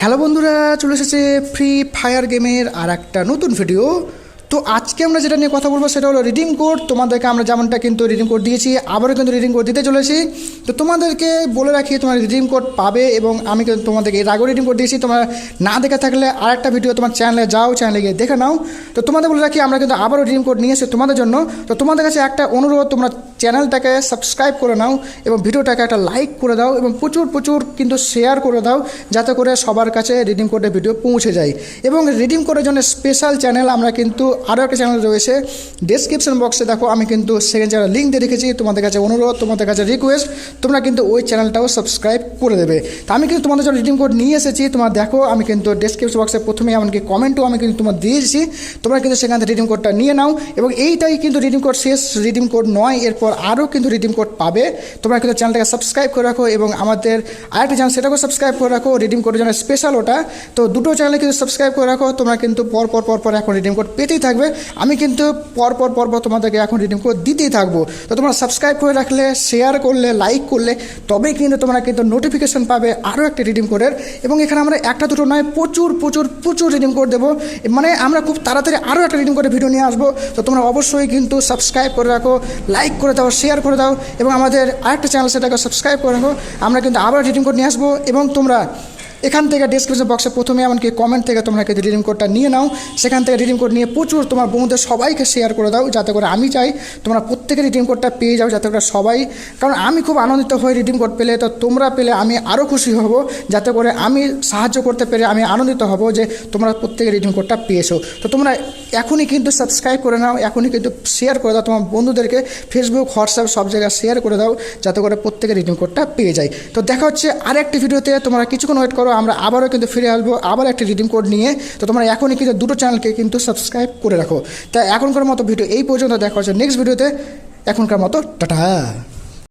Hello বন্ধুরা চলে এসেছে ফ্রি ফায়ার গেমের আর একটা নতুন ভিডিও তো আজকে আমরা যেটা নিয়ে কথা বলব সেটা হলো রিডিং কোড তোমাদেরকে আমরা যেমনটা কিন্তু রিডিং কোড দিয়েছি, আবারও কিন্তু রিডিং কোড দিতে চলেছি। তো তোমাদেরকে বলে রাখি, তোমার রিডিং কোড পাবে এবং আমি কিন্তু তোমাদেরকে এর আগেও রিডিং কোড দিয়েছি। তোমরা না দেখে থাকলে আর একটা ভিডিও তোমার চ্যানেলে যাও চ্যানেলে গিয়ে দেখে নাও। তো তোমাদের বলে রাখি, আমরা কিন্তু আবারও রিডিং কোড নিয়ে এসে তোমাদের জন্য। তো তোমাদের কাছে একটা অনুরোধ, তোমরা চ্যানেলটাকে সাবস্ক্রাইব করে নাও এবং ভিডিওটাকে একটা লাইক করে দাও এবং প্রচুর প্রচুর কিন্তু শেয়ার করে দাও, যাতে করে সবার কাছে রিডিং কোডের ভিডিও পৌঁছে যায়। এবং রিডিং কোডের জন্য স্পেশাল চ্যানেল আমরা কিন্তু আরও একটা চ্যানেল রয়েছে। ডেসক্রিপশন বক্সে দেখো, আমি কিন্তু সেকেন্ড চ্যানেল লিঙ্ক দিয়ে রেখেছি। তোমাদের কাছে অনুরোধ, তোমাদের কাছে রিকোয়েস্ট তোমরা কিন্তু ওই চ্যানেলটাও সাবস্ক্রাইব করে দেবে। তা আমি কিন্তু তোমাদের জন্য রিডিং কোড নিয়ে এসেছি। তোমরা দেখো, আমি কিন্তু ডেসক্রিপশন বক্সে প্রথমে এমনকি কমেন্টও আমি কিন্তু তোমার দিয়েছি। তোমরা কিন্তু সেখান থেকে রিডিং কোডটা নিয়ে নাও এবং এইটাই কিন্তু রিডিং কোড শেষ রিডিং কোড নয়, এরপর আরও কিন্তু রিডিং কোড পাবে। তোমরা কিন্তু চ্যানেলটাকে সাবস্ক্রাইব করে রাখো এবং আমাদের আরেকটা চ্যানেল সেটাকেও সাবস্ক্রাইব করে রাখো। রিডিং কোডের জন্য স্পেশাল ওটা। তো দুটো চ্যানেলে কিন্তু সাবস্ক্রাইব করে রাখো। তোমরা কিন্তু পর পর পর পর এখন রিডিং কোড পেতেই থাকবে। আমি কিন্তু পরপর পর পর পর তোমাদেরকে এখন রিডিং কোড দিতেই থাকব। তো তোমরা সাবস্ক্রাইব করে রাখলে শেয়ার করলে লাইক করলে, তবেই কিন্তু তোমরা কিন্তু নোটিফিকেশন পাবে আরও একটা রিডিং কোডের এবং এখানে আমরা একটা, দুটো নয়, প্রচুর প্রচুর প্রচুর রিডিং কোড দেবো। মানে আমরা খুব তাড়াতাড়ি আরও একটা রিডিং কোডের ভিডিও নিয়ে আসব। তো তোমরা অবশ্যই কিন্তু সাবস্ক্রাইব করে রাখো লাইক করে দাও শেয়ার করে দাও। এবং আমাদের আরেকটা চ্যানেল সেটাকে সাবস্ক্রাইব করে রাখো। আমরা কিন্তু আবার রিডিং কোড নিয়ে আসব। এবং তোমরা এখান থেকে ডিসক্রিপশন বক্সে প্রথমে এমনকি কমেন্ট থেকে তোমরা কিন্তু রিডিম কোডটা নিয়ে নাও। সেখান থেকে রিডিম কোড নিয়ে প্রচুর তোমার বন্ধুদের সবাইকে শেয়ার করে দাও, যাতে করে আমি চাই তোমরা প্রত্যেকে রিডিম কোডটা পেয়ে যাও, যাতে করে সবাই, কারণ আমি খুব আনন্দিত হই রিডিম কোড পেলে, তো তোমরা পেলে আমি আরও খুশি হব, যাতে করে আমি সাহায্য করতে পেরে আমি আনন্দিত হব যে তোমরা প্রত্যেকে রিডিম কোডটা পেয়েছ। তো তোমরা এখনই কিন্তু সাবস্ক্রাইব করে নাও, এখনই কিন্তু শেয়ার করে দাও তোমার বন্ধুদেরকে ফেসবুক হোয়াটসঅ্যাপ সব জায়গায় শেয়ার করে দাও, যাতে করে প্রত্যেকে রিডিম কোডটা পেয়ে যায়। তো দেখা হচ্ছে আরেকটি ভিডিওতে তোমরা কিছুক্ষণ ওয়েট করো আমরা আবারও কিন্তু ফিরে আসব, আবার একটি রিডিম কোড নিয়ে। তো তোমরা এখনই কিন্তু দুটো চ্যানেলকে কিন্তু সাবস্ক্রাইব করে রাখো। তাই এখনকার মতো ভিডিও এই পর্যন্ত দেখা হচ্ছে নেক্সট ভিডিওতে এখনকার মতো টাটা।